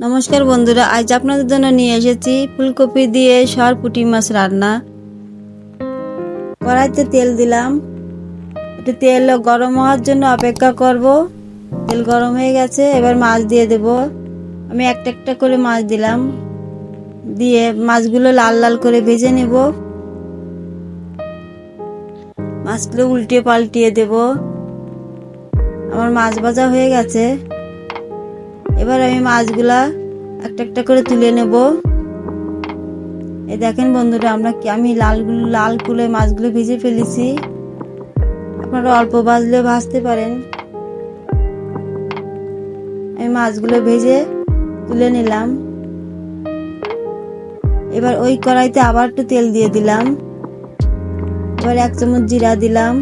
নমস্কার বন্ধুরা, আজ আপনাদের জন্য নিয়ে এসেছি ফুলকপি দিয়ে সর পুঁটি মাছ রান্না। কড়াইতে তেল দিলাম। একটু তেল গরম হওয়ার জন্য অপেক্ষা করব। তেল গরম হয়ে গেছে, এবার মাছ দিয়ে দেব। আমি একটা একটা করে মাছ দিলাম। দিয়ে মাছগুলো লাল লাল করে ভেজে নেব। মাছগুলো উল্টিয়ে পাল্টিয়ে দেব। আমার মাছ ভাজা হয়ে গেছে। এবার আমি মাছগুলা একটা একটা করে তুলে নেব। এই দেখেন বন্ধুরা, আমরা আমি লাল লাল কুলে মাছগুলো ভেজে ফেলেছি। আপনারা অল্প ভাজলে ভাজতে পারেন। আমি মাছগুলো ভেজে তুলে নিলাম। এবার ওই কড়াইতে আবার একটু তেল দিয়ে দিলাম। এবার এক চামচ জিরা দিলাম।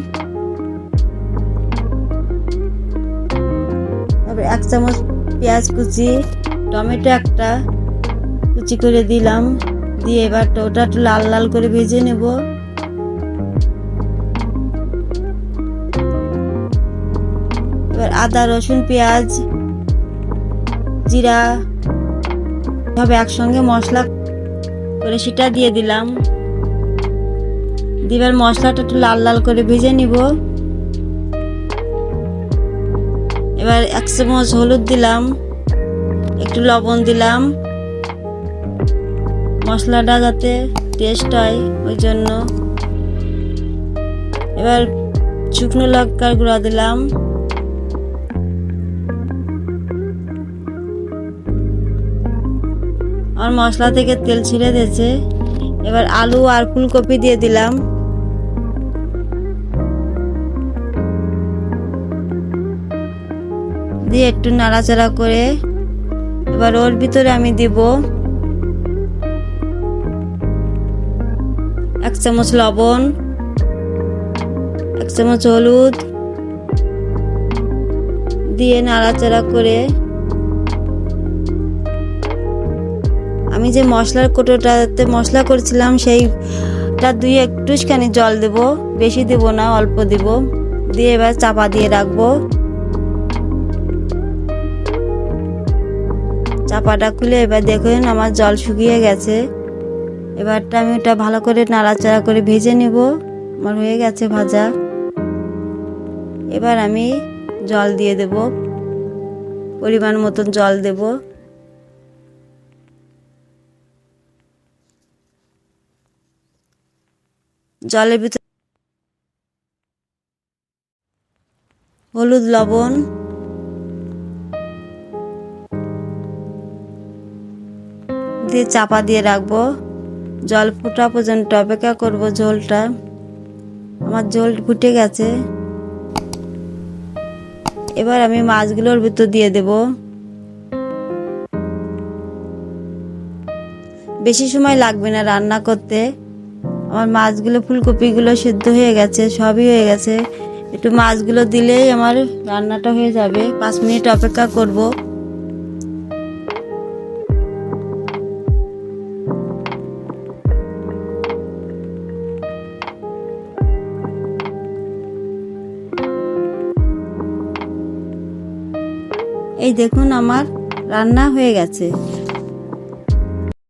তারপর এক চামচ পেঁয়াজ কুচি, টমেটো একটা কুচি করে দিলাম। দিয়ে এবার ওটা একটু লাল লাল করে ভেজে নেব। এবার আদা, রসুন, পেঁয়াজ, জিরা ভাবে একসঙ্গে মশলা করে সেটা দিয়ে দিলাম। দিবার মশলাটা একটু লাল লাল করে ভেজে নিব। এবার এক চামচ হলুদ দিলাম, একটু লবণ দিলাম। মশলাটা যাতে টেস্ট হয় ওই জন্য। এবার শুকনো লঙ্কার গুঁড়া দিলাম। আর মশলা থেকে তেল ছিঁড়ে দিয়েছে এবার আলু আর ফুলকপি দিয়ে দিলাম। দিয়ে একটু নাড়াচাড়া করে এবার ওর ভিতরে আমি দিব এক চামচ লবণ, এক চামচ হলুদ দিয়ে নাড়াচাড়া করে আমি যে মশলার কোটোটাতে মশলা করেছিলাম সেইটা দুই একটুখানি জল দেব, বেশি দেব না, অল্প দেব। দিয়ে এবার চাপা দিয়ে রাখব। চাপাটা খুলে এবার দেখুন আমার জল শুকিয়ে গেছে। এবারটা আমি ওটা ভালো করে নাড়াচাড়া করে ভেজে নেব। আমার হয়ে গেছে ভাজা। এবার আমি জল দিয়ে দেব। পরিমাণ মতন জল দেব। জলের ভিতর হলুদ লবণ দিয়ে চাপা দিয়ে রাখব। জল ফুটা পর্যন্ত অপেক্ষা করব ঝোলটা। আমার ঝোল ফুটে গেছে। এবার আমি মাছগুলোর ভিতর দিয়ে দেব। বেশি সময় লাগবে না রান্না করতে। আমার মাছগুলো, ফুলকপিগুলো সিদ্ধ হয়ে গেছে, সবই হয়ে গেছে। একটু মাছগুলো দিলেই আমার রান্নাটা হয়ে যাবে। পাঁচ মিনিট অপেক্ষা করব। এই দেখুন আমার রান্না হয়ে গেছে।